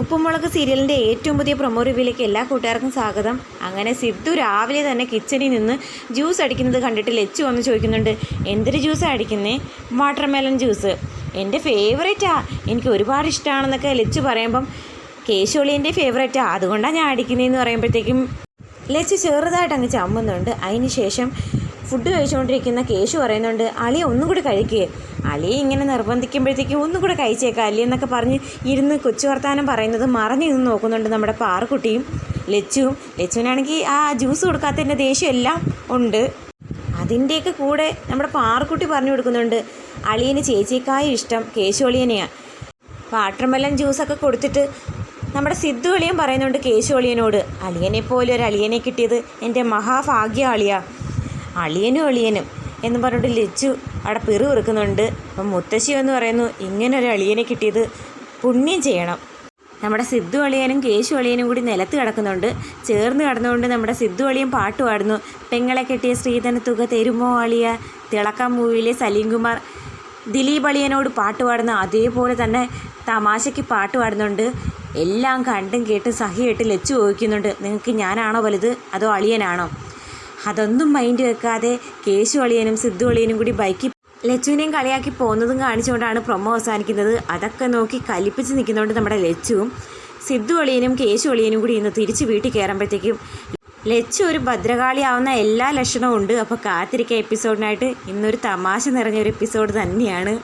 ഉപ്പുമുളക് സീരിയലിന്റെ ഏറ്റവും പുതിയ പ്രൊമോ റിവ്യൂയിലേക്ക് എല്ലാ കൂട്ടുകാർക്കും സ്വാഗതം. അങ്ങനെ സിദ്ധു രാവിലെ തന്നെ കിച്ചണിൽ നിന്ന് ജ്യൂസ് അടിക്കുന്നത് കണ്ടിട്ട് ലെച്ചു വന്ന് ചോദിക്കുന്നുണ്ട് എന്തൊരു ജ്യൂസാണ് അടിക്കുന്നേ? വാട്ടർമെലൺ ജ്യൂസ് എന്റെ ഫേവറേറ്റാ എനിക്ക് ഒരുപാട് ഇഷ്ടമാണെന്നൊക്കെ ലെച്ചു പറയുമ്പം കേശോളിയന്റെ ഫേവറേറ്റാ അതുകൊണ്ടാണ് ഞാൻ അടിക്കുന്നതെന്ന് പറയുമ്പോഴത്തേക്കും ലെച്ചു ചെറുതായിട്ട് അങ്ങ് ചമ്മുന്നുണ്ട്. അതിന് ശേഷം ഫുഡ് കഴിച്ചുകൊണ്ടിരിക്കുന്ന കേശു പറയുന്നുണ്ട് അളിയെ ഒന്നും കൂടി കഴിക്കുക അളിയെ ഇങ്ങനെ നിർബന്ധിക്കുമ്പോഴത്തേക്കും ഒന്നും കൂടെ കഴിച്ചേക്കാം അല്ലേ എന്നൊക്കെ പറഞ്ഞ് ഇരുന്ന് കൊച്ചു വർത്താനം പറയുന്നത് മറഞ്ഞു നിന്ന് നോക്കുന്നുണ്ട് നമ്മുടെ പാറക്കുട്ടിയും ലച്ചുവും. ലച്ചുവിനാണെങ്കിൽ ആ ജ്യൂസ് കൊടുക്കാത്തതിന്റെ ദേഷ്യം എല്ലാം ഉണ്ട്. അതിന്റെയൊക്കെ കൂടെ നമ്മുടെ പാറക്കുട്ടി പറഞ്ഞു കൊടുക്കുന്നുണ്ട് അളിയന് ചേച്ചിക്കായ ഇഷ്ടം കേശു അളിയനെയാണ് പാട്ടമ്പലം ജ്യൂസൊക്കെ കൊടുത്തിട്ട് നമ്മുടെ സിദ്ധു അളിയൻ പറയുന്നുണ്ട് കേശു അളിയനോട് അളിയനെ പോലെ ഒരു അളിയനെ കിട്ടിയത് എന്റെ മഹാഭാഗ്യ അളിയ. അളിയനും അളിയനും എന്ന് പറഞ്ഞിട്ട് ലച്ചു അവിടെ പിറു വെറുക്കുന്നുണ്ട്. അപ്പം മുത്തശ്ശി എന്ന് പറയുന്നു ഇങ്ങനെ ഒരു അളിയനെ കിട്ടിയത് പുണ്യം ചെയ്യണം. നമ്മുടെ സിദ്ധു അളിയനും കേശു അളിയനും കൂടി നിലത്ത് കിടക്കുന്നുണ്ട്. ചേർന്ന് കിടന്നുകൊണ്ട് നമ്മുടെ സിദ്ധു അളിയൻ പാട്ട് പാടുന്നു. പെങ്ങളെ കെട്ടിയ ശ്രീധന തുക തരുമോ അളിയ? തിളക്കം മൂവിയിലെ സലീം കുമാർ ദിലീപ് അളിയനോട് പാട്ട് പാടുന്ന അതേപോലെ തന്നെ തമാശയ്ക്ക് പാട്ട് പാടുന്നുണ്ട്. എല്ലാം കണ്ടും കേട്ടും സഹിയായിട്ട് ലച്ചു ചോദിക്കുന്നുണ്ട് നിങ്ങൾക്ക് ഞാനാണോ വലുത്? അതോ അളിയനാണോ? അതൊന്നും മൈൻഡ് വെക്കാതെ കേശു അളിയനും സിദ്ധു അളിയനും കൂടി ബൈക്കിൽ ലച്ചുവിനെയും കളിയാക്കി പോകുന്നതും കാണിച്ചുകൊണ്ടാണ് പ്രൊമോ അവസാനിക്കുന്നത്. അതൊക്കെ നോക്കി കലിപ്പിച്ച് നിൽക്കുന്നതുകൊണ്ട് നമ്മുടെ ലച്ചുവും സിദ്ധു അളിയനും കേശു അളിയനും കൂടി ഇന്ന് തിരിച്ച് വീട്ടിൽ കയറുമ്പോഴത്തേക്കും ലച്ചു ഒരു ഭദ്രകാളിയാവുന്ന എല്ലാ ലക്ഷണവും ഉണ്ട്. അപ്പോൾ കാത്തിരിക്കുക എപ്പിസോഡിനായിട്ട് ഇന്നൊരു തമാശ നിറഞ്ഞ ഒരു എപ്പിസോഡ് തന്നെയാണ്.